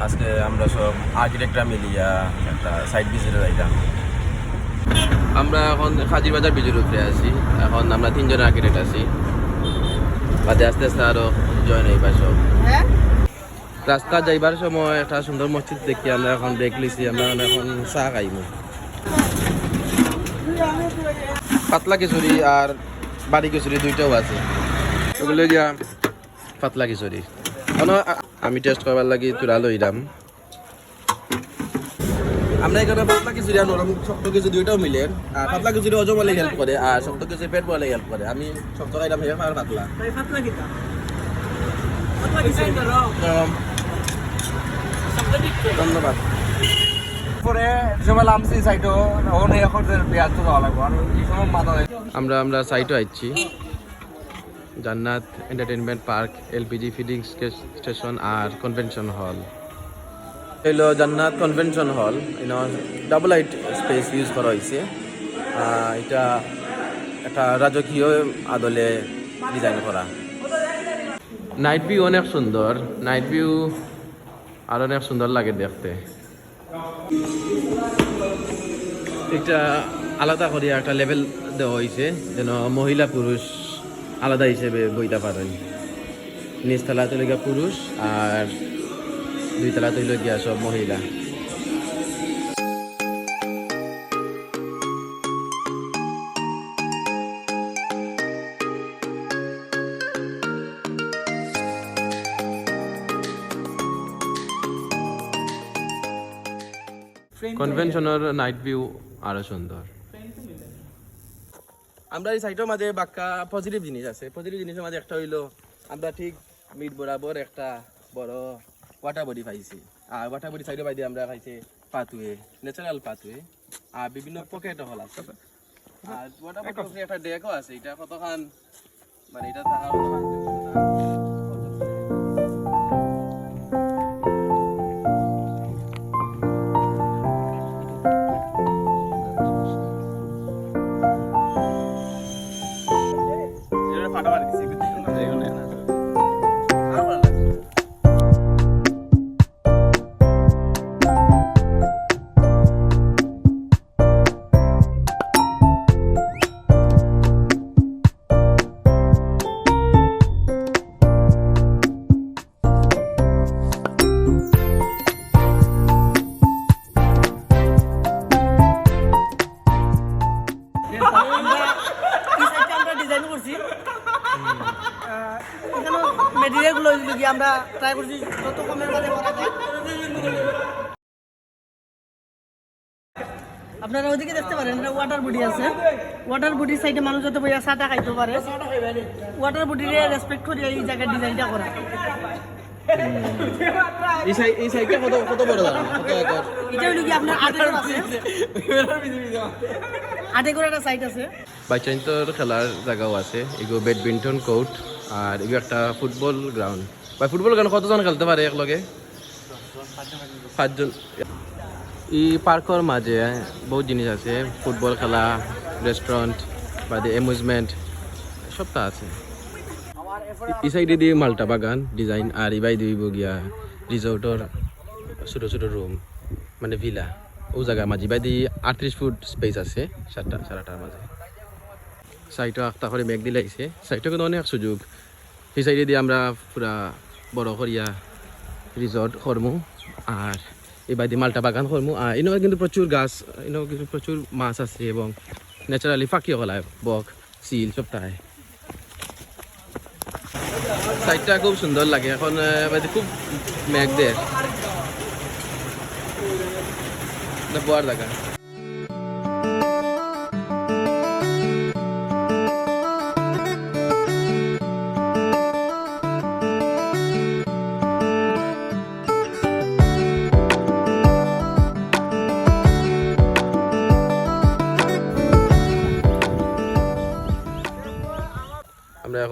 আজকে আমরা সব আর্কিটেক্টরা মিলিয়া একটা সাইড ভিজিটে যাইতাম। আমরা এখন হাজির বাজার বিজুর উপরে আছি। এখন আমরা তিনজন আর্কিটেক্ট আছি। বাদে আস্তে আস্তে আরও জয়েন হইবার সব। হ্যাঁ? রাস্তা যাইবার সময় একটা সুন্দর মসজিদ দেখি আমরা এখন ব্রেক লিছি আমরা এখন চা খাইমু। পাতলা খিচুড়ি আর বাড়ি খিচুড়ি দুইটাও আছে। ওগুলো গিয়া পাতলা খিচুড়ি। আ- আমি টেস্ট করবার লাগি তুরা লইলাম আমরা এখানে পাতলা খিচুড়ি আর নরম শক্ত খিচুড়ি দুইটাও মিলে। আর পাতলা খিচুড়ি হজম হলে হেল্প করে আর শক্ত খিচুড়ি পেট বলে হেল্প করে। আমি শক্ত খাইলাম হেল্প আর পাতলা। ধন্যবাদ। লামছি সাইটো এখন পেঁয়াজ তো যাওয়া লাগবো আর এই সময় মাথা আমরা আমরা সাইটও আইছি। Jannat entertainment park LPG filling station আর কনভেনশন হল। হইল জান্নাত convention hall. Double height space use করা হয়েছে এটা একটা রাজকীয় আদলে ডিজাইন করা। নাইট ভিউ অনেক সুন্দর। নাইট ভিউ আর অনেক সুন্দর লাগে দেখতে। একটা আলাদা করিয়া একটা লেভেল দেওয়া হয়েছে যেন মহিলা পুরুষ আলাদা হিসেবে বইতে পারেন নিচ তলা গিয়া পুরুষ আর দুই তলা তৈল গিয়া সব মহিলা। কনভেনশনের নাইট ভিউ আরও সুন্দর। আমরা এই সাইটের মাঝে বাক্কা পজিটিভ জিনিস আছে। পজিটিভ জিনিসের মাঝে একটা হইল আমরা ঠিক মিট বরাবর একটা বড় ওয়াটার বডি পাইছি। আর ওয়াটার বডি সাইডে বাইরে আমরা পাইছি পাতুয়ে ন্যাচারাল পাতুয়ে আর বিভিন্ন পকেট হল আছে। আর ওয়াটার বডি একটা ডেকও আছে এটা কতখান? মানে এটা থাকা গিয়ে আমরা ট্রাই করছি যত আপনারা ওইদিকে দেখতে পারেন, এটা ওয়াটার বডি আছে। ওয়াটার বডির সাইডে মানুষ যত বইয়া চাটা খাইতে পারে। ওয়াটার বডিরে রেসপেক্ট করে এই জায়গার ডিজাইনটা করা। এই সাইড এই সাইডটা কত কত বড় দাঁড়ান কত একর এটা হইল কি আপনার আটেকর আছে আটেকর একটা সাইট আছে। বাচ্চাইন্তর খেলার জায়গাও আছে এগুলো ব্যাডমিন্টন কোর্ট আর এগুলো একটা ফুটবল গ্রাউন্ড বা ফুটবল গ্রাউন্ড কতজন খেলতে পারে একলগে? পাঁচজন। ই পার্কর মাঝে বহুত জিনিস আছে ফুটবল খেলা রেস্টুরেন্ট বাদে এমুজমেন্ট সবটা আছে। এই সাইডে দিয়ে মালটা বাগান ডিজাইন আর ইবাই দিব গিয়া রিসোর্টর ছোট ছোট রুম মানে ভিলা ও জায়গা মাঝে বাই দিয়ে আটত্রিশ ফুট স্পেস আছে সাতটা সারাটার মাঝে সাইটও আখটা করে মেঘ দিলে আইছে সাইটও কিন্তু অনেক সুযোগ। সেই সাইডে দিয়ে আমরা পুরা বড় করিয়া রিসর্ট করমু আর এই বাইদি মালটা বাগান করমু। আর ইনো কিন্তু প্রচুর গাছ এনেও কিন্তু প্রচুর মাছ আছে এবং ন্যাচারালি ফাঁকি হলায় বক চিল সব তাই। সাইডটা খুব সুন্দর লাগে। এখন খুব মেঘ দেয়। বোয়ার জায়গা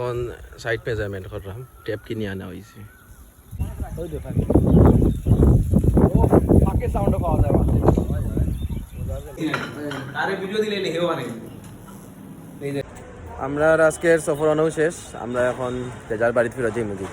আমরা এখন সাইড মেজারমেন্ট করলাম। টেপ কিনে আনা হয়েছে। আমরা আজকের সফর অনেও শেষ। আমরা এখন যে যার বাড়িতে ফিরে যাই মুদি।